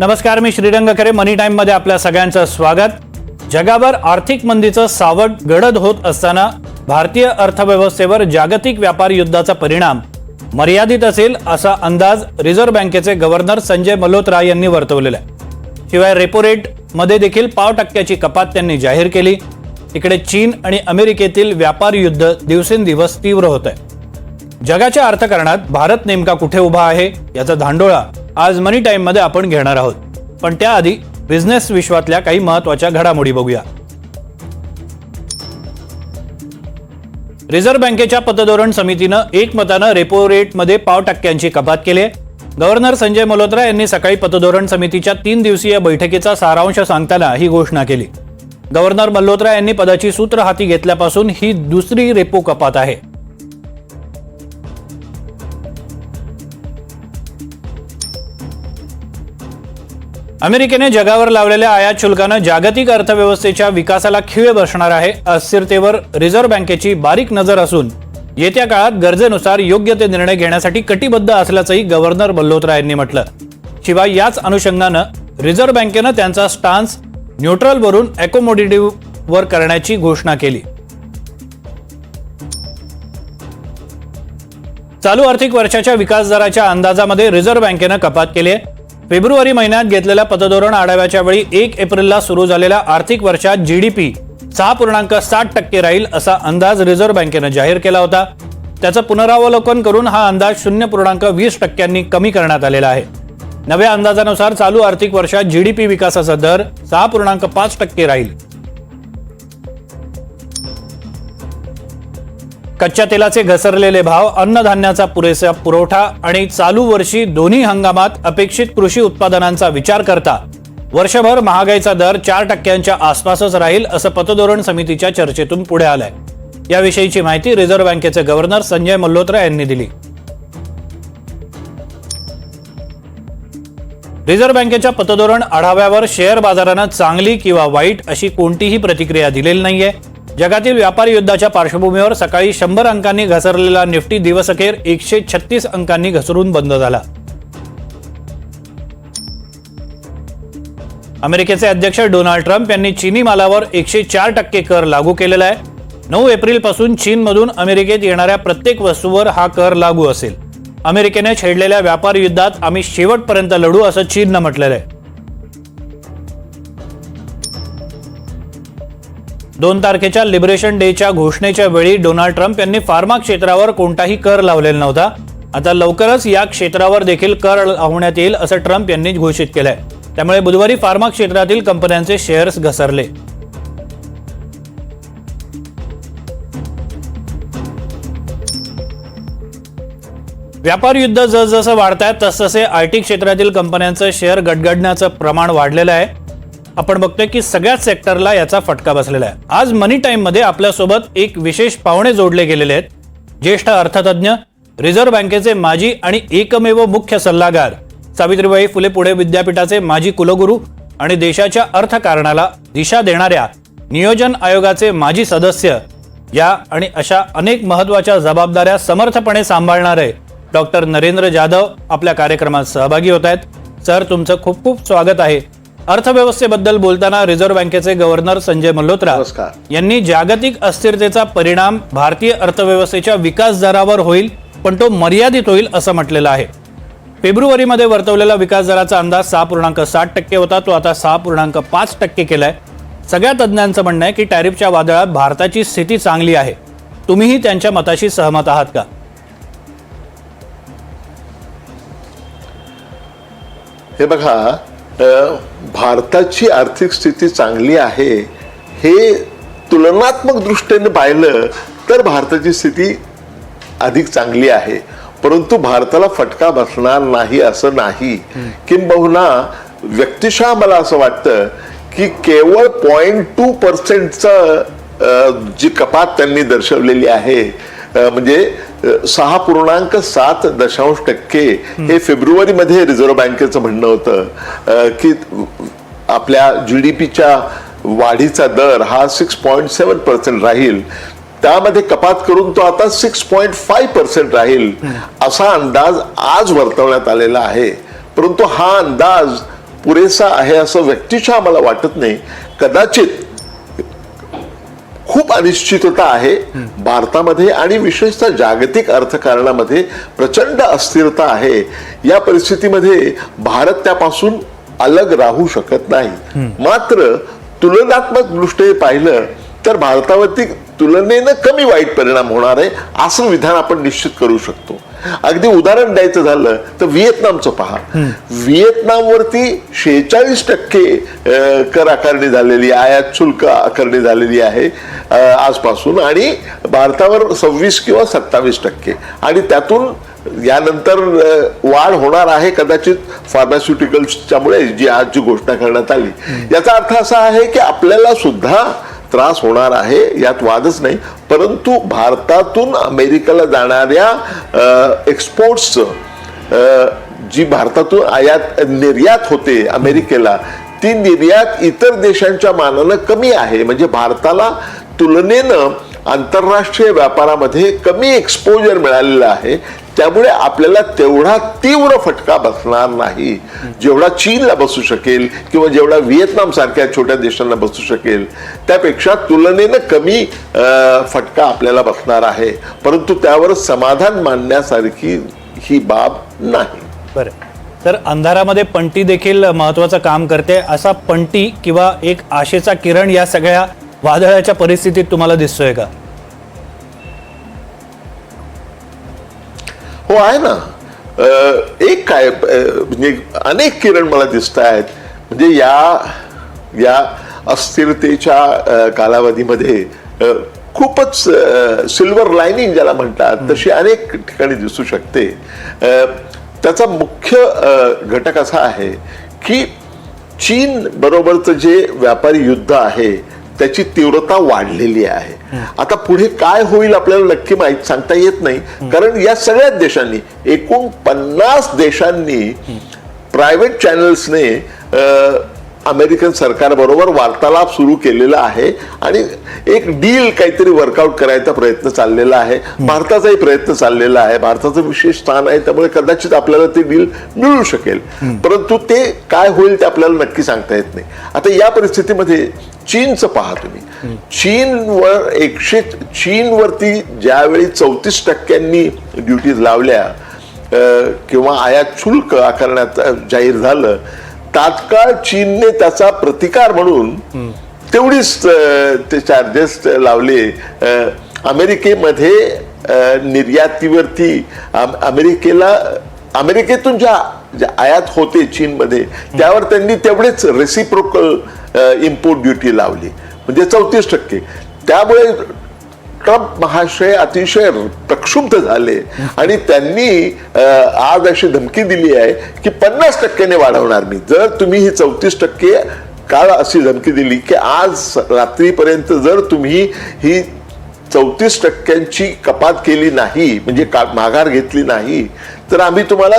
नमस्कार मी श्रीरंग खरे मनी टाइममध्ये आपल्या सगळ्यांचं स्वागत. जगावर आर्थिक मंदीचं सावट गडद होत असताना भारतीय अर्थव्यवस्थेवर जागतिक व्यापार युद्धाचा परिणाम मर्यादित असेल असा अंदाज रिझर्व्ह बँकेचे गव्हर्नर संजय मल्होत्रा यांनी वर्तवलेला आहे. शिवाय रेपो रेटमध्ये देखील पाव टक्क्याची कपात त्यांनी जाहीर केली. इकडे चीन आणि अमेरिकेतील व्यापार युद्ध दिवसेंदिवस तीव्र होत आहे. जगाच्या अर्थकारणात भारत नेमका कुठे उभा आहे याचा धांडोळा आज मनी टाईममध्ये आपण घेणार आहोत. पण त्याआधी बिझनेस विश्वातल्या काही महत्त्वाच्या घडामोडी बघूया. रिझर्व्ह बँकेच्या पतधोरण समितीनं एकमतानं रेपो रेटमध्ये पाव टक्क्यांची कपात केली आहे. गव्हर्नर संजय मल्होत्रा यांनी सकाळी पतधोरण समितीच्या तीन दिवसीय बैठकीचा सारांश सांगताना ही घोषणा केली. गव्हर्नर मल्होत्रा यांनी पदाची सूत्र हाती घेतल्यापासून ही दुसरी रेपो कपात आहे. अमेरिकेने जगावर लावलेल्या आयात शुल्कानं जागतिक अर्थव्यवस्थेच्या विकासाला खिळे बसणार आहे. अस्थिरतेवर रिझर्व्ह बँकेची बारीक नजर असून येत्या काळात गरजेनुसार योग्य ते निर्णय घेण्यासाठी कटिबद्ध असल्याचंही गव्हर्नर मल्होत्रा यांनी म्हटलं. शिवाय याच अनुषंगानं रिझर्व्ह बँकेनं त्यांचा स्टान्स न्यूट्रलवरून वर करण्याची घोषणा केली. चालू आर्थिक वर्षाच्या विकास दराच्या अंदाजामध्ये रिझर्व्ह बँकेनं कपात केली आहे. फेब्रुवारी महिन्यात घेतलेल्या पतधोरण आढाव्याच्या वेळी एक एप्रिलला सुरू झालेल्या आर्थिक वर्षात जी डी पी सहा पूर्णांक साठ टक्के राहील असा अंदाज रिझर्व्ह बँकेनं जाहीर केला होता. त्याचं पुनरावलोकन करून हा अंदाज शून्य पूर्णांक वीस टक्क्यांनी कमी करण्यात आलेला आहे. नव्या अंदाजानुसार चालू आर्थिक वर्षात जी डी पी विकासाचा दर सहा पूर्णांक पाच टक्के राहील. कच्च्या तेलाचे घसरलेले भाव अन्नधान्याचा पुरेसा पुरवठा आणि चालू वर्षी दोन्ही हंगामात अपेक्षित कृषी उत्पादनांचा विचार करता वर्षभर महागाईचा दर चार टक्क्यांच्या आसपासच राहील असं पतधोरण समितीच्या चर्चेतून पुढे आलंय. याविषयीची माहिती रिझर्व्ह बँकेचे गव्हर्नर संजय मल्होत्रा यांनी दिली. रिझर्व्ह बँकेच्या पतधोरण आढाव्यावर शेअर बाजारानं चांगली किंवा वाईट अशी कोणतीही प्रतिक्रिया दिलेली नाहीये. जगातील व्यापार युद्धाच्या पार्श्वभूमीवर सकाळी शंभर अंकांनी घसरलेला निफ्टी दिवसअखेर एकशे छत्तीस अंकांनी घसरून बंद झाला. अमेरिकेचे अध्यक्ष डोनाल्ड ट्रम्प यांनी चीनी मालावर एकशे चार टक्के कर लागू केलेला आहे. नऊ एप्रिलपासून चीनमधून अमेरिकेत येणाऱ्या प्रत्येक वस्तूवर हा कर लागू असेल. अमेरिकेने छेडलेल्या व्यापार युद्धात आम्ही शेवटपर्यंत लढू असं चीननं म्हटलेलं आहे. दोन तारखेच्या लिबरेशन डेच्या घोषणेच्या वेळी डोनाल्ड ट्रम्प यांनी फार्मा क्षेत्रावर कोणताही कर लावलेला नव्हता. आता लवकरच या क्षेत्रावर देखील कर लावण्यात येईल असं ट्रम्प यांनी घोषित केलंय. त्यामुळे बुधवारी फार्मा क्षेत्रातील कंपन्यांचे शेअर्स घसरले. व्यापार युद्ध जसजसं वाढत आहे तसतसे आय टी क्षेत्रातील कंपन्यांचं शेअर गडगडण्याचं प्रमाण वाढलेलं आहे. आपण बघतोय की सगळ्याच सेक्टरला याचा फटका बसलेला आहे. आज मनी टाइममध्ये आपल्यासोबत एक विशेष पाहुणे जोडले गेलेले आहेत. ज्येष्ठ अर्थतज्ञ रिझर्व्ह बँकेचे माजी आणि एकमेव मुख्य सल्लागार सावित्रीबाई फुले पुणे विद्यापीठाचे माजी कुलगुरू आणि देशाच्या अर्थकारणाला दिशा देणाऱ्या नियोजन आयोगाचे माजी सदस्य या आणि अशा अनेक महत्त्वाच्या जबाबदाऱ्या समर्थपणे सांभाळणारे डॉक्टर नरेंद्र जाधव आपल्या कार्यक्रमात सहभागी होत आहेत. सर तुमचं खूप खूप स्वागत आहे. अर्थव्यवस्थेबद्दल बोलताना रिझर्व्ह बँकेचे गव्हर्नर संजय मल्होत्रा. यांनी जागतिक अस्थिरतेचा परिणाम भारतीय अर्थव्यवस्थेच्या विकास दरावर होईल पण तो मर्यादित होईल असं म्हटलेलं आहे. फेब्रुवारीमध्ये वर्तवलेला विकास दराचा अंदाज सहा पूर्णांक साठ टक्के होता तो आता सहा पूर्णांक पाच टक्के केलाय. सगळ्या तज्ज्ञांचं म्हणणं आहे की टॅरिफच्या वादळात भारताची स्थिती चांगली आहे. तुम्हीही त्यांच्या मताशी सहमत आहात का? हे बघा भारताची आर्थिक स्थिती चांगली आहे हे तुलनात्मक दृष्टीने पाहिलं तर भारताची स्थिती अधिक चांगली आहे. परंतु भारताला फटका बसणार नाही असं नाही. किंबहुना व्यक्तिशः मला असं वाटतं की केवळ पॉईंट टू पर्सेंटचं जी कपात त्यांनी दर्शवलेली आहे म्हणजे सहा पूर्णांक सात दशांश टक्के हे फेब्रुवारीमध्ये रिझर्व्ह बँकेचं म्हणणं होतं की आपल्या जीडीपीच्या वाढीचा दर हा सिक्स पॉईंट सेवन पर्सेंट राहील. त्यामध्ये कपात करून तो आता सिक्स पॉईंट फाईव्ह पर्सेंट राहील असा अंदाज आज वर्तवण्यात आलेला आहे. परंतु हा अंदाज पुरेसा आहे असं व्यक्तिशः आम्हाला वाटत नाही. कदाचित खूप अनिश्चितता आहे. भारतामध्ये आणि विशेषतः जागतिक अर्थकारणामध्ये प्रचंड अस्थिरता आहे. या परिस्थितीमध्ये भारत त्यापासून अलग राहू शकत नाही. मात्र तुलनात्मक दृष्टीने पाहिलं तर भारतावरती तुलनेनं कमी वाईट परिणाम होणार आहे असं विधान आपण निश्चित करू शकतो. अगदी उदाहरण द्यायचं झालं तर व्हिएतनामचं पहा. व्हिएतनामवरती शेहेचाळीस टक्के कर आकारणी झालेली आयात शुल्क आकारणी झालेली आहे आजपासून आणि भारतावर सव्वीस किंवा सत्तावीस टक्के. आणि त्यातून यानंतर वाढ होणार आहे कदाचित फार्मास्युटिकल्सच्यामुळे जी आज जी घोषणा करण्यात आली. याचा अर्थ असा आहे की आपल्याला सुद्धा त्रास होणार आहे यात वादच नाही. परंतु भारतातून अमेरिकेला जाणाऱ्या एक्सपोर्ट्सचं जी भारतातून आयात निर्यात होते अमेरिकेला ती निर्यात इतर देशांच्या मानानं कमी आहे. म्हणजे भारताला तुलनेनं आंतरराष्ट्रीय व्यापारामध्ये कमी एक्सपोजर मिळालेलं आहे. त्यामुळे आपल्याला तेवढा तीव्र फटका बसणार नाही. जेवढा चीनला बसू शकेल किंवा जेवढा व्हिएतनाम सारख्या छोट्या देशांना बसू शकेल त्यापेक्षा तुलनेनं कमी फटका आपल्याला बसणार आहे. परंतु त्यावर समाधान मानण्यासारखी ही बाब नाही. बरं. तर अंधारामध्ये पंटी देखील महत्वाचं काम करते. असा पंटी किंवा एक आशेचा किरण या सगळ्या वादळाच्या परिस्थितीत तुम्हाला दिसतोय का? हो आहे ना एक काय म्हणजे अनेक किरण मला दिसत आहेत म्हणजे या या अस्थिरतेच्या कालावधीमध्ये खूपच सिल्वर लाईनिंग ज्याला म्हणतात तशी अनेक ठिकाणी दिसू शकते. त्याचा मुख्य घटक असा आहे की चीन बरोबरचं जे व्यापारी युद्ध आहे त्याची तीव्रता वाढलेली आहे. आता पुढे काय होईल आपल्याला नक्की माहीत सांगता येत नाही. कारण या सगळ्याच देशांनी एकूण पन्नास देशांनी प्रायव्हेट चॅनल्सने अमेरिकन सरकारबरोबर वार्तालाप सुरू केलेला आहे. आणि एक डील काहीतरी वर्कआउट करायचा प्रयत्न चाललेला आहे. भारताचाही प्रयत्न चाललेला आहे. भारताचं विशेष स्थान आहे. त्यामुळे कदाचित आपल्याला ते डील मिळू शकेल. परंतु ते काय होईल ते आपल्याला नक्की सांगता येत नाही. आता या परिस्थितीमध्ये चीनचं पहा तुम्ही. चीनवर एकशे चीनवरती ज्यावेळी चौतीस टक्क्यांनी ड्युटीज लावल्या किंवा आयात शुल्क आकारण्यात जाहीर झालं तात्काळ चीनने त्याचा प्रतिकार म्हणून तेवढीच ते चार्जेस लावले. अमेरिकेमध्ये निर्यातीवरती अमेरिकेला अमेरिकेतून ज्या आयात होते चीनमध्ये त्यावर त्यांनी तेवढेच रेसिप्रोकल इम्पोर्ट ड्युटी लावली. म्हणजे चौतीस टक्के. त्यामुळे ट्रम्प महाशय अतिशय प्रक्षुब्ध झाले. आणि त्यांनी आज अशी धमकी दिली आहे की पन्नास टक्क्याने वाढवणार मी. जर तुम्ही ही चौतीस टक्के काळ अशी धमकी दिली की आज रात्रीपर्यंत जर तुम्ही ही चौतीस टक्क्यांची कपात केली नाही म्हणजे का माघार घेतली नाही तर आम्ही तुम्हाला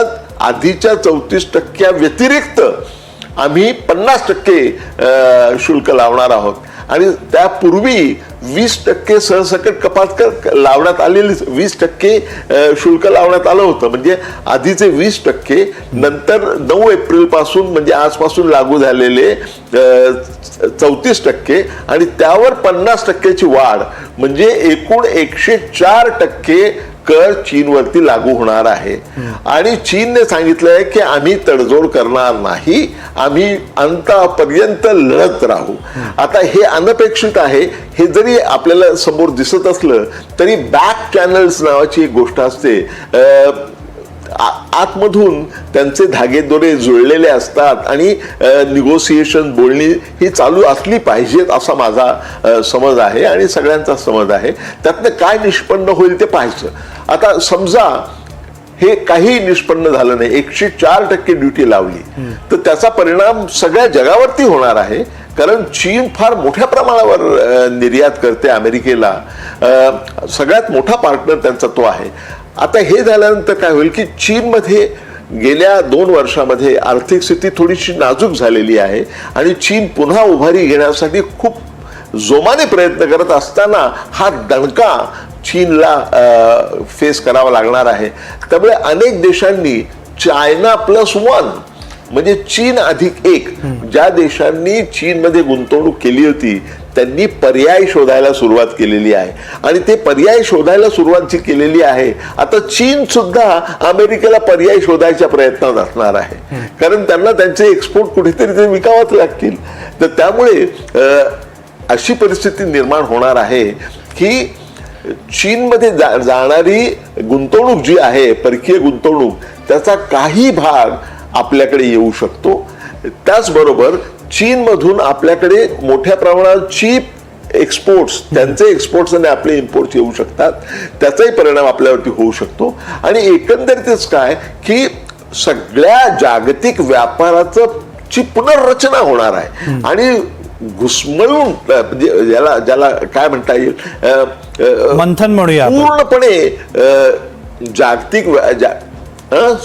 आधीच्या चौतीस टक्क्या व्यतिरिक्त आम्ही पन्नास टक्के शुल्क लावणार आहोत. आणि त्यापूर्वी वीस टक्के सहसकट कपात कर लावण्यात आलेली वीस टक्के शुल्क लावण्यात आलं होतं. म्हणजे आधीचे वीस टक्के नंतर नऊ एप्रिलपासून म्हणजे आजपासून लागू झालेले चौतीस टक्के आणि त्यावर पन्नास टक्क्याची वाढ. म्हणजे एकूण एकशे चार टक्के कर चीनवरती लागू होणार आहे. आणि चीनने सांगितलंय की आम्ही तडजोड करणार नाही आम्ही अंतापर्यंत लढत राहू. आता हे अनपेक्षित आहे. हे जरी आपल्याला समोर दिसत असलं तरी बॅक चॅनल्स नावाची एक गोष्ट असते. अं, आतमधून त्यांचे धागेदोरे जुळलेले असतात आणि निगोसिएशन बोलणी ही चालू असली पाहिजेत असा माझा समज आहे आणि सगळ्यांचा समज आहे. त्यातनं काय निष्पन्न होईल ते पाहायचं. आता समजा हे काही निष्पन्न झालं नाही. एकशे चार टक्के ड्युटी लावली. तर त्याचा परिणाम सगळ्या जगावरती होणार आहे. कारण चीन फार मोठ्या प्रमाणावर निर्यात करते अमेरिकेला. सगळ्यात मोठा पार्टनर त्यांचा तो आहे. आता हे झाल्यानंतर काय होईल की चीनमध्ये गेल्या दोन वर्षामध्ये आर्थिक स्थिती थोडीशी नाजूक झालेली आहे आणि चीन पुन्हा उभारी घेण्यासाठी खूप जोमाने प्रयत्न करत असताना हा दणका चीनला फेस करावा लागणार आहे. त्यामुळे अनेक देशांनी चायना प्लस वन म्हणजे चीन अधिक एक. ज्या देशांनी चीनमध्ये गुंतवणूक केली होती त्यांनी पर्याय शोधायला सुरुवात केलेली आहे. आणि ते पर्याय शोधायला सुरुवात जी केलेली आहे. आता चीन सुद्धा अमेरिकेला पर्याय शोधायच्या प्रयत्नात असणार आहे. कारण त्यांना त्यांचे एक्सपोर्ट कुठेतरी ते विकावंच लागतील. तर त्यामुळे अशी परिस्थिती निर्माण होणार आहे की चीनमध्ये जा जाणारी गुंतवणूक जी आहे परकीय गुंतवणूक त्याचा काही भाग आपल्याकडे येऊ शकतो. त्याचबरोबर चीनमधून आपल्याकडे मोठ्या प्रमाणात चीप एक्सपोर्ट्स त्यांचे एक्सपोर्ट्स आणि आपले इम्पोर्ट्स येऊ शकतात. त्याचाही परिणाम आपल्यावरती होऊ शकतो. आणि एकंदरीतच काय की सगळ्या जागतिक व्यापाराचं ची पुनर्रचना होणार आहे. आणि घुसमळून म्हणजे ज्याला ज्याला काय म्हणता येईल मंथन म्हणूया. पूर्णपणे जागतिक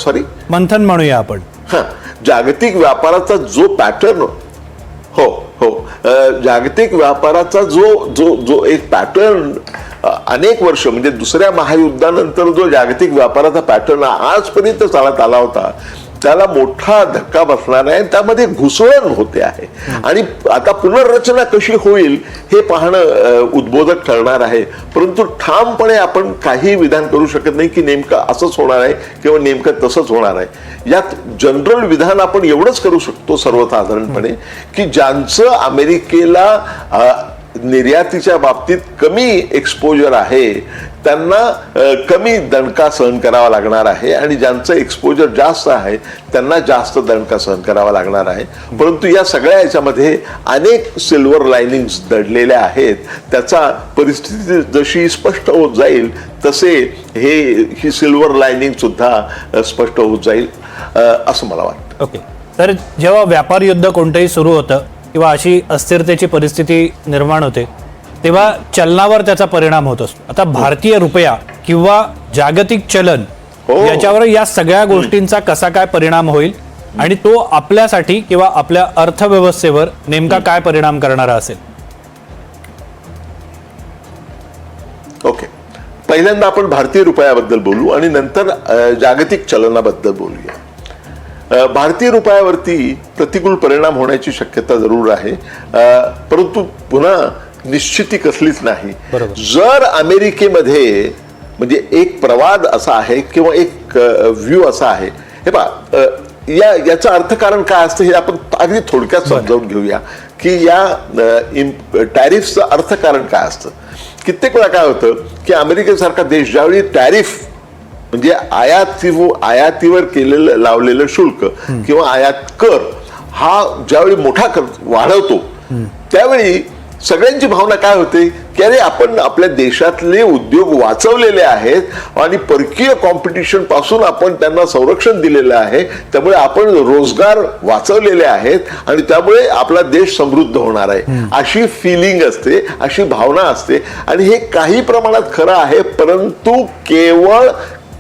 सॉरी मंथन म्हणूया आपण. जागतिक व्यापाराचा जो पॅटर्न हो हो जागतिक व्यापाराचा जो जो जो एक पॅटर्न अनेक वर्ष म्हणजे दुसऱ्या महायुद्धानंतर जो जागतिक व्यापाराचा पॅटर्न आजपर्यंत चालत आला होता त्याला मोठा धक्का बसणार आहे त्यामध्ये घुसळण होते आहे. आणि आता पुनर्रचना कशी होईल हे पाहणं उद्बोधक ठरणार आहे. परंतु ठामपणे आपण काही विधान करू शकत नाही की नेमकं असंच होणार आहे किंवा नेमकं तसंच होणार आहे. यात जनरल विधान आपण एवढंच करू शकतो सर्वसाधारणपणे की ज्यांचं अमेरिकेला निर्यातीच्या बाबतीत कमी एक्सपोजर आहे त्यांना कमी दणका सहन करावा लागणार आहे आणि ज्यांचं एक्सपोजर जास्त आहे त्यांना जास्त दणका सहन करावा लागणार आहे. परंतु या सगळ्या याच्यामध्ये अनेक सिल्वर लाईनिंग्स दडलेल्या आहेत. त्याचा परिस्थिती जशी स्पष्ट होत जाईल तसे हे ही सिल्वर लाईनिंग सुद्धा स्पष्ट होत जाईल असं मला वाटतं. ओके. तर जेव्हा व्यापार युद्ध कोणतंही सुरू होतं किंवा अशी अस्थिरतेची परिस्थिती निर्माण होते तेव्हा चलनावर त्याचा परिणाम होत असतो. आता भारतीय रुपया किंवा जागतिक चलन हो. याच्यावर या सगळ्या गोष्टींचा कसा काय परिणाम होईल आणि तो आपल्यासाठी किंवा आपल्या अर्थव्यवस्थेवर नेमका काय परिणाम करणारा असेल? ओके. पहिल्यांदा आपण भारतीय रुपयाबद्दल बोलू आणि नंतर जागतिक चलनाबद्दल बोलूया. भारतीय रुपयावरती प्रतिकूल परिणाम होण्याची शक्यता जरूर आहे. परंतु पुन्हा निश्चिती कसलीच नाही. जर अमेरिकेमध्ये म्हणजे एक प्रवाद असा आहे किंवा एक व्ह्यू असा आहे. हे पा या याचं अर्थकारण काय असतं हे आपण अगदी थोडक्यात समजावून घेऊया. की या टॅरिफचं अर्थकारण काय असतं? कित्येक वेळा काय होतं की अमेरिकेसारखा देश ज्यावेळी टॅरिफ म्हणजे आयाती आयातीवर केलेलं लावलेलं शुल्क किंवा आयात कर हा ज्यावेळी मोठा कर वाढवतो त्यावेळी सगळ्यांची भावना काय होते? की अरे आपण आपल्या देशातले उद्योग वाचवलेले आहेत आणि परकीय कॉम्पिटिशनपासून आपण त्यांना संरक्षण दिलेलं आहे. त्यामुळे आपण रोजगार वाचवलेले आहेत आणि त्यामुळे आपला देश समृद्ध होणार आहे. अशी फिलिंग असते अशी भावना असते. आणि हे काही प्रमाणात खरं आहे परंतु केवळ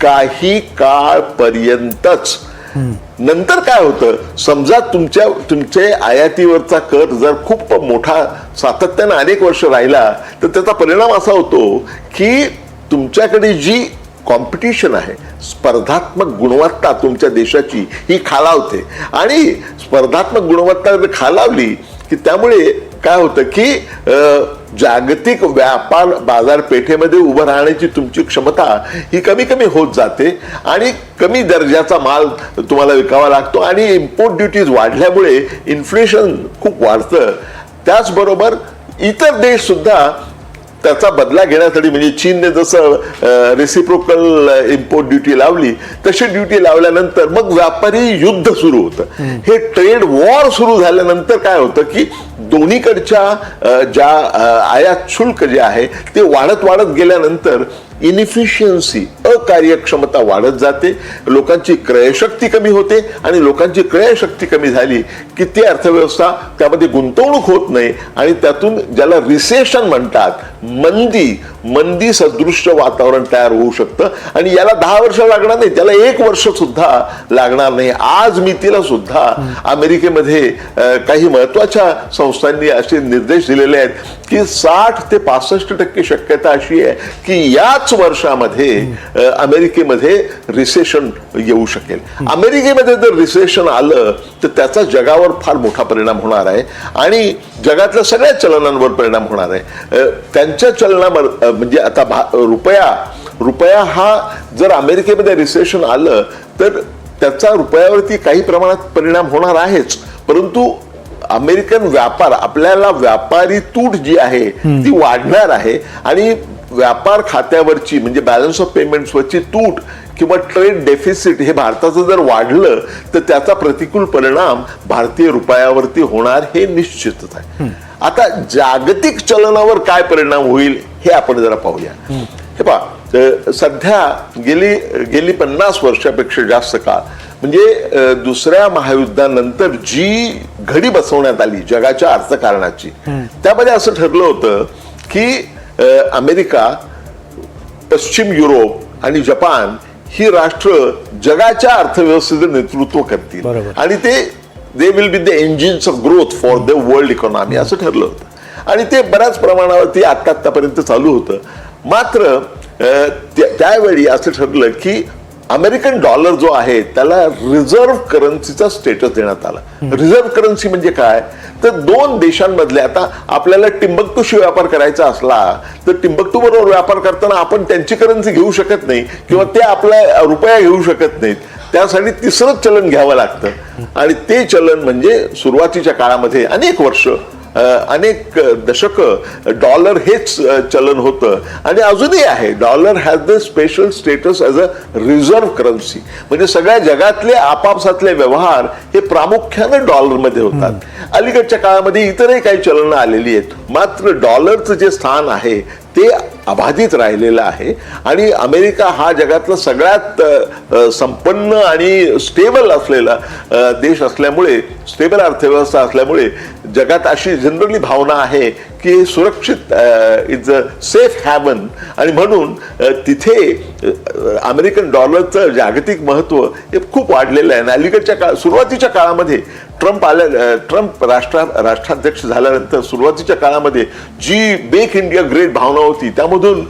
काही काळपर्यंतच नंतर काय होतं? समजा तुमच्या तुमचे आयातीवरचा कर जर खूप मोठा सातत्यानं अनेक वर्ष राहिला तर त्याचा परिणाम असा होतो की तुमच्याकडे जी कॉम्पिटिशन आहे स्पर्धात्मक गुणवत्ता तुमच्या देशाची ही खालावते. आणि स्पर्धात्मक गुणवत्ता जर खालावली की त्यामुळे काय होतं की जागतिक व्यापार बाजारपेठेमध्ये उभं राहण्याची तुमची क्षमता ही कमी कमी होत जाते आणि कमी दर्जाचा माल तुम्हाला विकावा लागतो आणि इम्पोर्ट ड्युटीज वाढल्यामुळे इन्फ्लेशन खूप वाढतं. त्याचबरोबर इतर देश सुद्धा त्याचा बदला घेण्यासाठी म्हणजे चीनने जसं रेसिप्रोकल इम्पोर्ट ड्युटी लावली तशी ड्युटी लावल्यानंतर मग व्यापारी युद्ध सुरू होतं. हे ट्रेड वॉर सुरू झाल्यानंतर काय होतं की दोन्हीकडच्या ज्या आयात शुल्क जे आहे ते वाढत वाढत गेल्यानंतर इनिफिशियन्सी अकार्यक्षमता वाढत जाते. लोकांची क्रयशक्ती कमी होते आणि लोकांची क्रयशक्ती कमी झाली की ती अर्थव्यवस्था त्यामध्ये गुंतवणूक होत नाही आणि त्यातून ज्याला रिसेशन म्हणतात मंदी मंदी सदृश्य वातावरण तयार होऊ शकतं. आणि याला दहा वर्ष लागणार नाही त्याला एक वर्ष सुद्धा लागणार नाही. आज मी तिला सुद्धा अमेरिकेमध्ये काही महत्त्वाच्या संस्थांनी असे निर्देश दिलेले आहेत की साठ ते पासष्ट टक्के शक्यता अशी आहे की याच वर्षामध्ये अमेरिकेमध्ये रिसेशन येऊ शकेल. अमेरिकेमध्ये जर रिसेशन आलं तर त्याचा जगावर फार मोठा परिणाम होणार आहे. आणि जगातल्या सगळ्या चलनांवर परिणाम होणार आहे. त्यांच्या चलनावर म्हणजे आता भा- रुपया रुपया हा जर अमेरिकेमध्ये रिसेशन आलं तर त्याचा रुपयावरती काही प्रमाणात परिणाम होणार आहेच. परंतु अमेरिकन व्यापार आपल्याला व्यापारी तूट जी आहे ती वाढणार आहे. आणि व्यापार खात्यावरची म्हणजे बॅलन्स ऑफ पेमेंट्सवरची तूट किंवा ट्रेड डेफिसिट हे भारताचं जर वाढलं तर त्याचा प्रतिकूल परिणाम भारतीय रुपयावरती होणार हे निश्चितच आहे. आता जागतिक चलनावर काय परिणाम होईल हे आपण जरा पाहूया. हे पहा सध्या गेली गेली पन्नास वर्षापेक्षा जास्त काळ म्हणजे दुसऱ्या महायुद्धानंतर जी घडी बसवण्यात आली जगाच्या अर्थकारणाची त्यामध्ये असं ठरलं होतं की अमेरिका पश्चिम युरोप आणि जपान ही राष्ट्र जगाच्या अर्थव्यवस्थेचं नेतृत्व करतील. आणि ते they will be the engines of growth for the world economy असं ठरलं होतं. आणि ते बऱ्याच प्रमाणावरती आता आतापर्यंत चालू होतं. मात्र त्यावेळी असं ठरलं की अमेरिकन डॉलर जो आहे त्याला रिझर्व्ह करन्सीचा स्टेटस देण्यात आला. रिझर्व्ह करन्सी म्हणजे काय? तर दोन देशांमधले आता आपल्याला टिंबकटूशी व्यापार करायचा असला तर टिंबकटू बरोबर व्यापार करताना आपण त्यांची करन्सी घेऊ शकत नाही किंवा ते आपला रुपया घेऊ शकत नाहीत. त्यासाठी तिसरं चलन घ्यावं लागतं. आणि ते चलन म्हणजे सुरुवातीच्या काळामध्ये अनेक वर्ष अनेक दशक डॉलर हेच चलन होतं. आणि अजूनही आहे dollar has the special status as a reserve currency म्हणजे सगळ्या जगातले आपापसातले व्यवहार हे प्रामुख्याने डॉलरमध्ये होतात. अलीकडच्या काळामध्ये इतरही काही चलनं आलेली आहेत. मात्र डॉलरचं जे स्थान आहे ते अबाधित राहिलेलं आहे. आणि अमेरिका हा जगातला सगळ्यात संपन्न आणि स्टेबल असलेला देश असल्यामुळे स्टेबल अर्थव्यवस्था असल्यामुळे जगात अशी जनरली भावना आहे की हे सुरक्षित इज अ सेफ हॅवन आणि म्हणून तिथे अमेरिकन डॉलरचं जागतिक महत्त्व हे खूप वाढलेलं आहे. आणि अलीकडच्या काळ सुरुवातीच्या काळामध्ये ट्रम्प आल्या ट्रम्प राष्ट्रा राष्ट्राध्यक्ष झाल्यानंतर सुरुवातीच्या काळामध्ये जी बेक इंडिया ग्रेट भावना होती त्यामधून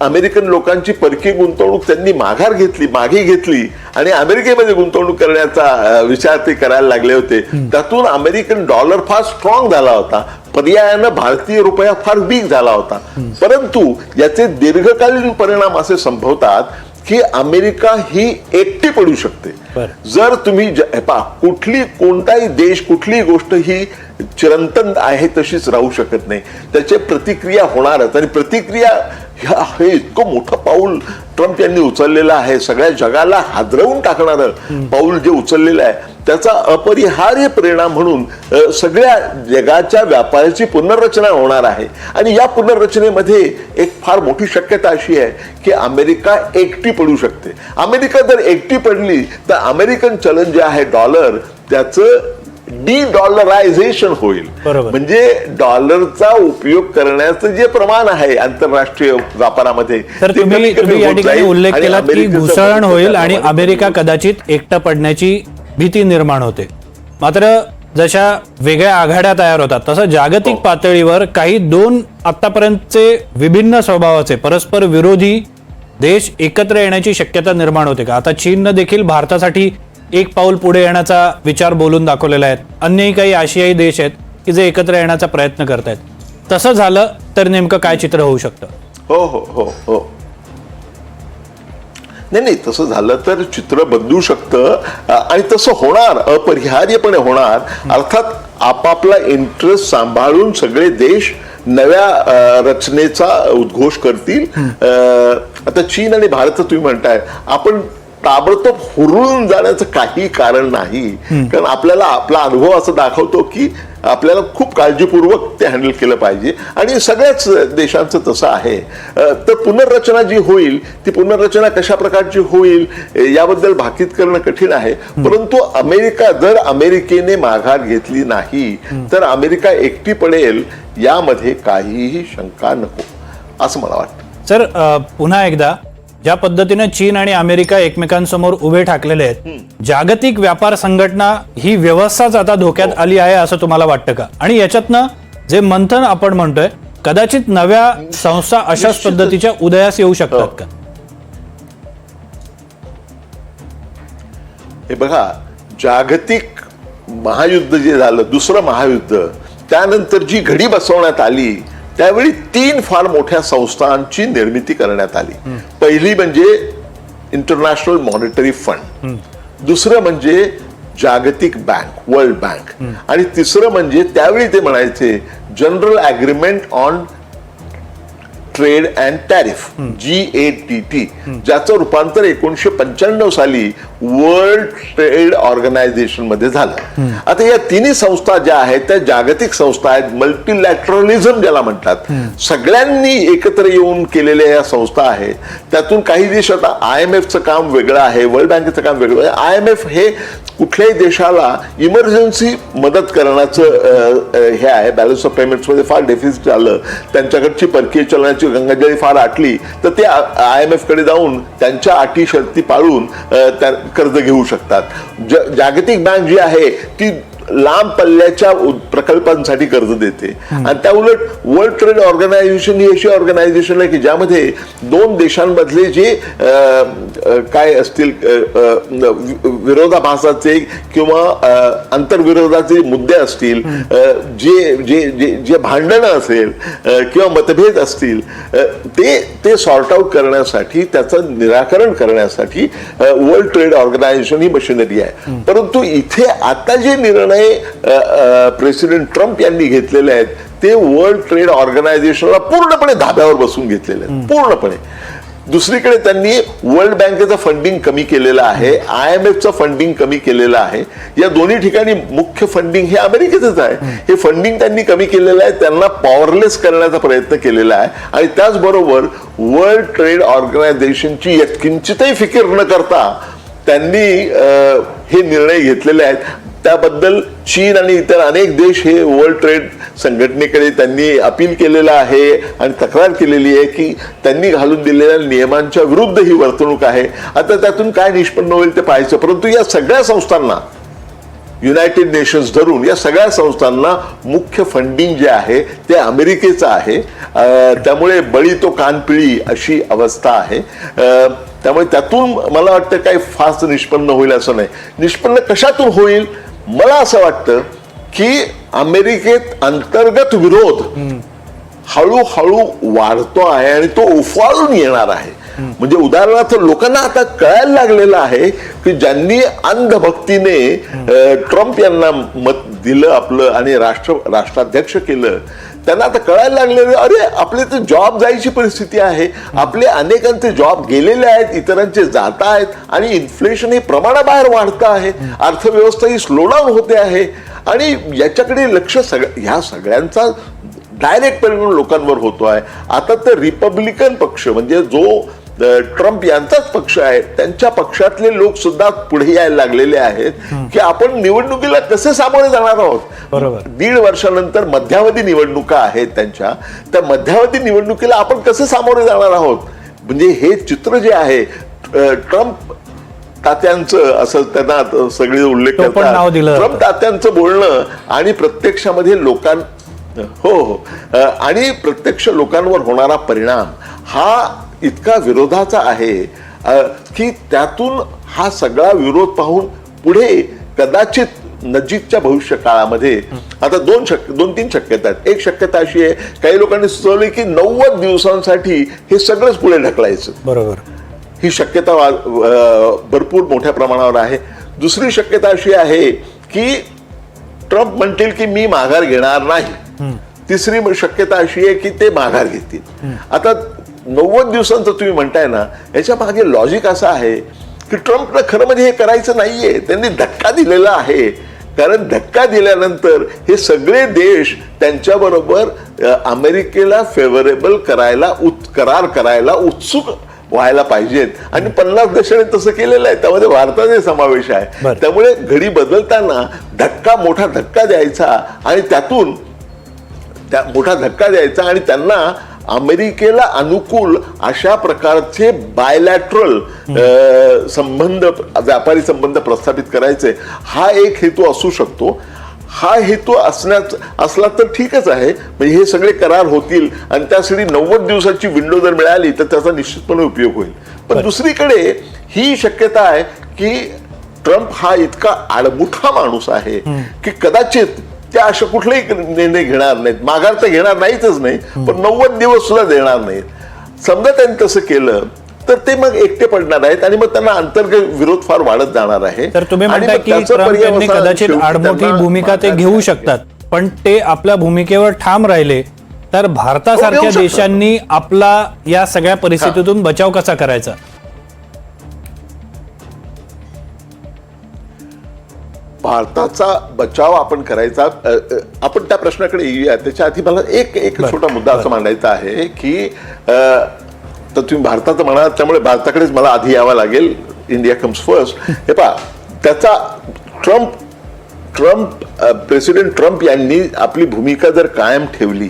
अमेरिकन लोकांची परकीय गुंतवणूक त्यांनी माघार घेतली मागे घेतली आणि अमेरिकेमध्ये गुंतवणूक करण्याचा विचार ते करायला लागले होते. त्यातून अमेरिकन डॉलर फार स्ट्रॉंग झाला होता. पर्यायानं भारतीय रुपया फार वीक झाला होता. परंतु याचे दीर्घकालीन परिणाम असे संभवतात की अमेरिका ही एकटी पडू शकते. जर तुम्ही पहा कुठली कोणताही देश कुठलीही गोष्ट ही चिरंतन आहे तशीच राहू शकत नाही त्याचे प्रतिक्रिया होणारच आणि प्रतिक्रिया हे इतकं मोठं पाऊल ट्रम्प यांनी उचललेलं आहे. सगळ्या जगाला हादरवून टाकणारं पाऊल जे उचललेलं आहे त्याचा अपरिहार्य परिणाम म्हणून सगळ्या जगाच्या व्यापाराची पुनर्रचना होणार आहे. आणि या पुनर्रचनेमध्ये एक फार मोठी शक्यता अशी आहे की अमेरिका एकटी पडू शकते. अमेरिका जर एकटी पडली तर अमेरिकन चलन जे आहे डॉलर त्याचं डी डॉलरायझेशन होईल. म्हणजे डॉलरचा उपयोग करण्याचं जे प्रमाण आहे आंतरराष्ट्रीय व्यापारामध्ये उल्लेख केलात की घुसळण होईल आणि अमेरिका कदाचित एकटा पडण्याची भीती निर्माण होते मात्र जशा वेगळ्या आघाड्या तयार होतात तसं जागतिक हो. पातळीवर काही दोन आतापर्यंतचे विभिन्न स्वभावाचे परस्पर विरोधी देश एकत्र येण्याची शक्यता निर्माण होते का आता चीननं देखील भारतासाठी एक पाऊल पुढे येण्याचा विचार बोलून दाखवलेला आहे अन्यही काही आशियाई देश आहेत की जे एकत्र येण्याचा प्रयत्न करतायत. तसं झालं तर नेमकं काय चित्र होऊ शकतं? हो हो हो हो. नाही नाही तसं झालं तर चित्र बदलू शकतं. आणि तसं होणार अपरिहार्यपणे होणार. अर्थात आपापला इंटरेस्ट सांभाळून सगळे देश नव्या रचनेचा उद्घोष करतील. आता चीन आणि भारत तुम्ही म्हणताय. आपण ताबडतोब हुरळून जाण्याचं काही कारण नाही. कारण आपल्याला आपला अनुभव असं दाखवतो की आपल्याला खूप काळजीपूर्वक ते हँडल केलं पाहिजे. आणि सगळ्याच देशांचं तसं आहे. तर पुनर्रचना जी होईल ती पुनर्रचना कशा प्रकारची होईल याबद्दल भाकीत करणं कठीण आहे. परंतु अमेरिका जर अमेरिकेने माघार घेतली नाही तर अमेरिका एकटी पडेल यामध्ये काहीही शंका नको. असं मला वाटतं. सर पुन्हा एकदा ज्या पद्धतीने चीन आणि अमेरिका एकमेकांसमोर उभे ठाकलेले आहेत जागतिक व्यापार संघटना ही व्यवस्थाच आता धोक्यात आली आहे असं तुम्हाला वाटतं का आणि याच्यातनं जे मंथन आपण म्हणतोय कदाचित नव्या संस्था अशाच. पद्धतीच्या उदयास येऊ शकतात हो. का हे बघा जागतिक महायुद्ध जे झालं दुसरं महायुद्ध त्यानंतर जी घडी बसवण्यात आली त्यावेळी तीन फार मोठ्या संस्थांची निर्मिती करण्यात आली. पहिली म्हणजे इंटरनॅशनल मॉनिटरी फंड दुसरं म्हणजे जागतिक बँक वर्ल्ड बँक आणि तिसरं म्हणजे त्यावेळी ते म्हणायचे general agreement on trade and tariff G A T T ज्याचं रूपांतर एकोणीशे पंच्याण्णव साली वर्ल्ड ट्रेड ऑर्गनायझेशनमध्ये झालं. आता या तिन्ही संस्था ज्या आहेत त्या जागतिक संस्था आहेत मल्टीलॅटरलिझम ज्याला म्हणतात. सगळ्यांनी एकत्र येऊन केलेल्या या संस्था आहेत. त्यातून काही देश आता आय एम एफचं काम वेगळं आहे वर्ल्ड बँकेचं काम वेगळं आहे. आय एम एफ हे कुठल्याही देशाला इमर्जन्सी मदत करण्याचं हे आहे. बॅलन्स ऑफ पेमेंट्समध्ये फार डेफिसिट आलं त्यांच्याकडची परकीय चलनाची गंगाजळी फार आटली तर ते आय एम एफकडे जाऊन त्यांच्या अटी शर्ती पाळून त्या कर्ज घेऊ शकतात. ज- जागतिक बँक जी आहे ती लांब पल्ल्याच्या प्रकल्पांसाठी कर्ज देते. आणि त्या उलट वर्ल्ड ट्रेड ऑर्गनायझेशन ही अशी ऑर्गनायझेशन आहे की ज्यामध्ये दोन देशांमधले जे काय असतील विरोधाभासाचे किंवा आंतरविरोधाचे मुद्दे असतील जे जे जे भांडणं असेल किंवा मतभेद असतील ते ते सॉर्ट आउट करण्यासाठी त्याचं निराकरण करण्यासाठी वर्ल्ड ट्रेड ऑर्गनायझेशन ही मशिनरी आहे. परंतु इथे आता जे निर्णय प्रेसिडेंट ट्रम्प यांनी घेतलेले आहेत ते वर्ल्ड ट्रेड ऑर्गनायझेशनला पूर्णपणे धाब्यावर बसून घेतलेले आहेत पूर्णपणे. दुसरीकडे त्यांनी वर्ल्ड बँकेचं फंडिंग कमी केलेलं आहे आय एम एफचं फंडिंग कमी केलेलं आहे. या दोन्ही ठिकाणी मुख्य फंडिंग हे अमेरिकेचंच आहे. हे फंडिंग त्यांनी कमी केलेलं आहे त्यांना पॉवरलेस करण्याचा प्रयत्न केलेला आहे. आणि त्याचबरोबर वर्ल्ड ट्रेड ऑर्गनायझेशनची किंचितही फिकीर न करता त्यांनी हे निर्णय घेतलेले आहेत. त्याबद्दल चीन आणि इतर अनेक देश हे वर्ल्ड ट्रेड संघटनेकडे त्यांनी अपील केलेलं आहे आणि तक्रार केलेली आहे की त्यांनी घालून दिलेल्या नियमांच्या विरुद्ध ही वर्तणूक आहे. आता त्यातून काय निष्पन्न होईल ते पाहायचं. परंतु या सगळ्या संस्थांना युनायटेड नेशन्स धरून या सगळ्या संस्थांना मुख्य फंडिंग जे आहे ते अमेरिकेचं आहे. त्यामुळे बळी तो कानपिळी अशी अवस्था आहे. त्यामुळे त्यातून मला वाटतं काही फास्ट निष्पन्न होईल असं नाही. निष्पन्न कशातून होईल? मला असं वाटतं की अमेरिकेत अंतर्गत विरोध हळूहळू वाढतो आहे आणि तो उफाळून येणार आहे. म्हणजे उदाहरणार्थ लोकांना आता कळायला लागलेलं आहे की ज्यांनी अंधभक्तीने ट्रम्प यांना मत दिलं आपलं आणि राष्ट्र राष्ट्राध्यक्ष केलं त्यांना आता कळायला लागलेलं अरे आपले तर जॉब जायची परिस्थिती आहे. आपले अनेकांचे जॉब गेलेले आहेत इतरांचे जात आहेत आणि इन्फ्लेशन हे प्रमाणाबाहेर वाढतं आहे. अर्थव्यवस्था ही स्लोडाऊन होते आहे. आणि याच्याकडे लक्ष सग ह्या सगळ्यांचा डायरेक्ट परिणाम लोकांवर होतो आहे. आता तर रिपब्लिकन पक्ष म्हणजे जो ट्रम्प यांचाच पक्ष आहे. त्यांच्या पक्षातले लोक सुद्धा पुढे यायला लागलेले आहेत की आपण निवडणुकीला कसे सामोरे जाणार आहोत? बरोबर. दीड वर्षानंतर मध्यावधी निवडणुका आहेत त्यांच्या. त्या मध्यावधी निवडणुकीला आपण कसे सामोरे जाणार आहोत? म्हणजे हे चित्र जे आहे ट्रम्प तात्यांचं असं त्यांना सगळे उल्लेख करतात. ट्रम्प तात्यांचं बोलणं आणि प्रत्यक्षामध्ये लोकां हो हो. आणि प्रत्यक्ष लोकांवर होणारा परिणाम हा इतका विरोधाचा आहे की त्यातून हा सगळा विरोध पाहून पुढे कदाचित नजीकच्या भविष्य काळामध्ये आता दोन शक्य दोन तीन शक्यता आहेत. एक शक्यता अशी आहे काही लोकांनी सुचवली की नव्वद दिवसांसाठी हे सगळंच पुढे ढकलायचं. बरोबर. ही शक्यता भरपूर मोठ्या प्रमाणावर आहे. दुसरी शक्यता अशी आहे की ट्रम्प म्हणतील की मी माघार घेणार नाही. तिसरी शक्यता अशी आहे की ते माघार घेतील. आता नव्वद दिवसांचं तुम्ही म्हणताय ना याच्या मागे लॉजिक असं आहे की ट्रम्पला खरं म्हणजे हे करायचं नाहीये. त्यांनी धक्का दिलेला आहे. कारण धक्का दिल्यानंतर हे सगळे देश त्यांच्याबरोबर अमेरिकेला फेवरेबल करायला उत करार करायला उत्सुक व्हायला पाहिजेत. आणि पन्नास देशांनी तसं केलेलं आहे. त्यामध्ये भारताचा समावेश आहे. त्यामुळे घडी बदलताना धक्का मोठा धक्का द्यायचा आणि त्यातून त्या मोठा धक्का द्यायचा आणि त्यांना अमेरिकेला अनुकूल अशा प्रकारचे बायलॅटरल संबंध व्यापारी संबंध प्रस्थापित करायचे हा एक हेतू असू शकतो. हा हेतू असण्याच असला तर ठीकच आहे. म्हणजे हे सगळे करार होतील आणि त्यासाठी नव्वद दिवसाची विंडो जर मिळाली तर त्याचा निश्चितपणे उपयोग होईल. पण दुसरीकडे ही शक्यता आहे की ट्रम्प हा इतका आडमुठा माणूस आहे की कदाचित त्या अशा कुठलेही निर्णय घेणार नाहीत. माघार तर घेणार नाहीतच नाही पण नव्वद दिवस सुद्धा देणार नाहीत. समजा त्यांनी तसं केलं तर ते मग एकटे पडणार आहेत आणि मग त्यांना अंतर्गत विरोध फार वाढत जाणार आहे. तर तुम्ही की ट्रम्प कदाचित आडमोठी भूमिका ते घेऊ शकतात पण ते आपल्या भूमिकेवर ठाम राहिले तर भारतासारख्या हो, शकतात. देशांनी आपला या सगळ्या परिस्थितीतून बचाव कसा करायचा? भारताचा बचाव आपण करायचा आपण त्या प्रश्नाकडे येऊया. त्याच्या आधी मला एक एक छोटा मुद्दा असा मांडायचा आहे की तर तुम्ही भारताचं म्हणाल त्यामुळे भारताकडेच मला आधी यावं लागेल. इंडिया कम्स फर्स्ट हे पहा त्याचा ट्रम्प ट्रम्प प्रेसिडेंट ट्रम्प यांनी आपली भूमिका जर कायम ठेवली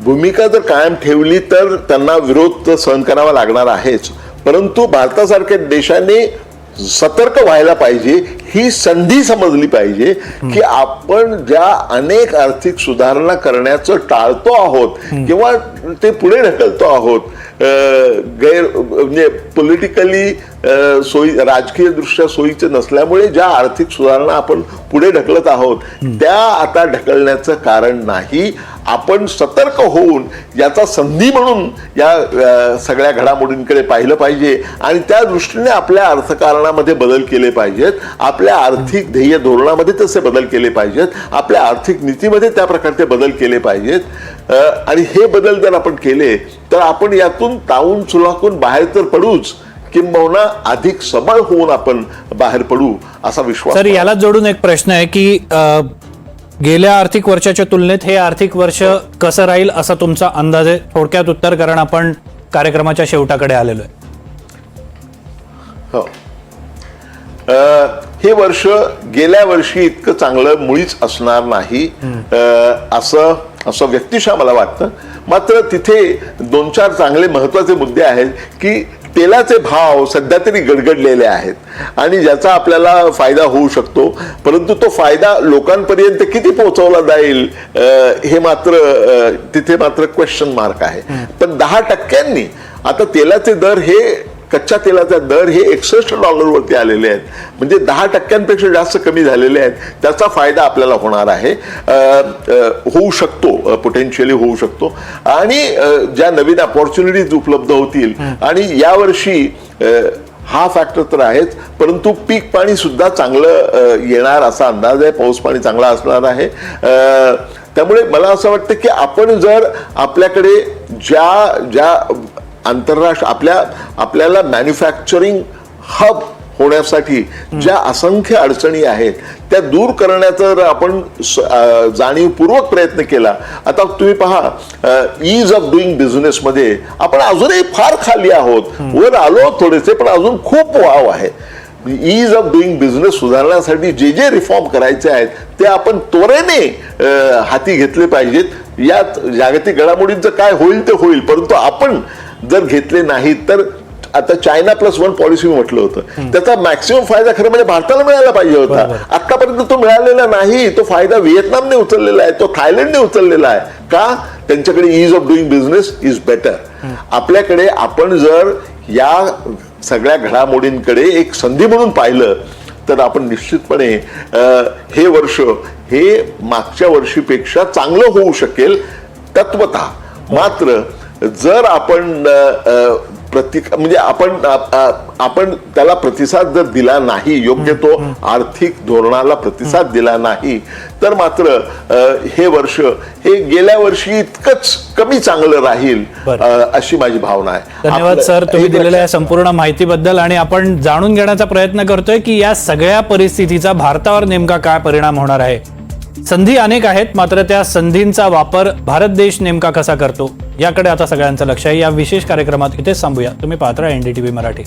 भूमिका जर कायम ठेवली तर त्यांना विरोध सहन करावा लागणार आहेच. परंतु भारतासारख्या देशाने सतर्क व्हायला पाहिजे ही संधी समजली पाहिजे की आपण ज्या अनेक आर्थिक सुधारणा करण्याचं टाळतो आहोत किंवा ते पुढे ढकलतो आहोत गैर म्हणजे पॉलिटिकली सोयी राजकीय दृष्ट्या सोयीचे नसल्यामुळे ज्या आर्थिक सुधारणा आपण पुढे ढकलत आहोत त्या आता ढकलण्याचं कारण नाही. आपण सतर्क होऊन याचा संधी म्हणून या सगळ्या घडामोडींकडे पाहिलं पाहिजे आणि त्या दृष्टीने आपल्या अर्थकारणामध्ये बदल केले पाहिजेत. आपल्या आर्थिक ध्येय धोरणामध्ये तसे बदल केले पाहिजेत. आपल्या आर्थिक नीतीमध्ये त्या प्रकारचे बदल केले पाहिजेत. आणि हे बदल जर आपण केले तर आपण यातून तावून चुलाकून बाहेर तर पडूच किंबहुना अधिक सबळ होऊन आपण बाहेर पडू असा विश्वास सर याला जोडून एक प्रश्न आहे की गेल्या आर्थिक वर्षाच्या तुलनेत हे आर्थिक वर्ष कसं राहील असा तुमचा अंदाज आहे थोडक्यात उत्तर कारण आपण कार्यक्रमाच्या शेवटाकडे आलेलो आहे. हो. हे वर्ष गेल्या वर्षी इतकं चांगलं मुळीच असणार नाही. असं असं व्यक्तिशः मला वाटतं. मात्र तिथे दोन चार चांगले महत्त्वाचे मुद्दे आहेत की तेलाचे भाव सध्या तरी गडगडलेले आहेत. आणि ज्याचा आपल्याला फायदा होऊ शकतो. परंतु तो फायदा लोकांपर्यंत किती पोहोचवला जाईल हे मात्र तिथे मात्र क्वेश्चन मार्क आहे. पण दहा टक्क्यांनी आता तेलाचे दर हे कच्च्या तेलाचा दर हे एकसष्ट डॉलरवरती आलेले आहेत. म्हणजे दहा टक्क्यांपेक्षा जास्त कमी झालेले आहेत. त्याचा फायदा आपल्याला होणार आहे. होऊ शकतो. पोटेन्शियली होऊ शकतो. आणि ज्या नवीन अपॉर्च्युनिटीज उपलब्ध होतील आणि यावर्षी हा फॅक्टर तर आहेच. परंतु पीक पाणी सुद्धा चांगलं येणार असा अंदाज आहे. पाऊस पाणी चांगला असणार आहे. त्यामुळे मला असं वाटतं की आपण जर आपल्याकडे ज्या ज्या आंतरराष्ट्र आपल्या आपल्याला मॅन्युफॅक्चरिंग हब होण्यासाठी ज्या असंख्य अडचणी आहेत त्या दूर करण्याचा जर आपण जाणीवपूर्वक प्रयत्न केला आता तुम्ही पहा ईज ऑफ डुईंग बिझनेस मध्ये आपण अजूनही फार खाली आहोत. वर आलो थोडेसे पण अजून खूप वाव आहे. ईज ऑफ डुईंग बिझनेस सुधारण्यासाठी जे जे रिफॉर्म करायचे आहेत ते आपण त्वरेने हाती घेतले पाहिजेत. यात जागतिक घडामोडींचं काय होईल ते होईल परंतु आपण जर घेतले नाहीत तर आता चायना प्लस वन पॉलिसी म्हटलं होतं. त्याचा मॅक्सिमम फायदा खरं म्हणजे भारताला मिळायला पाहिजे होता. आतापर्यंत तो मिळालेला नाही तो फायदा व्हिएतनामने उचललेला आहे तो थायलंडने उचललेला आहे. का? त्यांच्याकडे ease of doing business is better आपल्याकडे आपण जर या सगळ्या घडामोडींकडे एक संधी म्हणून पाहिलं तर आपण निश्चितपणे हे वर्ष हे मागच्या वर्षीपेक्षा चांगलं होऊ शकेल तत्वत. मात्र जर आपण प्रति म्हणजे आपण आपण त्याला प्रतिसाद जर दिला नाही योग्य तो आर्थिक धोरणाला प्रतिसाद दिला नाही तर मात्र हे वर्ष हे गेल्या वर्षी इतकंच कमी चांगलं राहील अशी माझी भावना आहे. धन्यवाद सर. तुम्ही दिलेल्या या संपूर्ण माहितीबद्दल आणि आपण जाणून घेण्याचा प्रयत्न करतोय की या सगळ्या परिस्थितीचा भारतावर नेमका काय परिणाम होणार आहे? संधी अनेक आहेत मात्र त्या संधींचा वापर भारत देश नेमका कसा करतो? याकडे आता सगळ्यांचं लक्ष आहे. या विशेष कार्यक्रमात इथेच थांबूया. तुम्ही पाहता एनडीटीव्ही मराठी.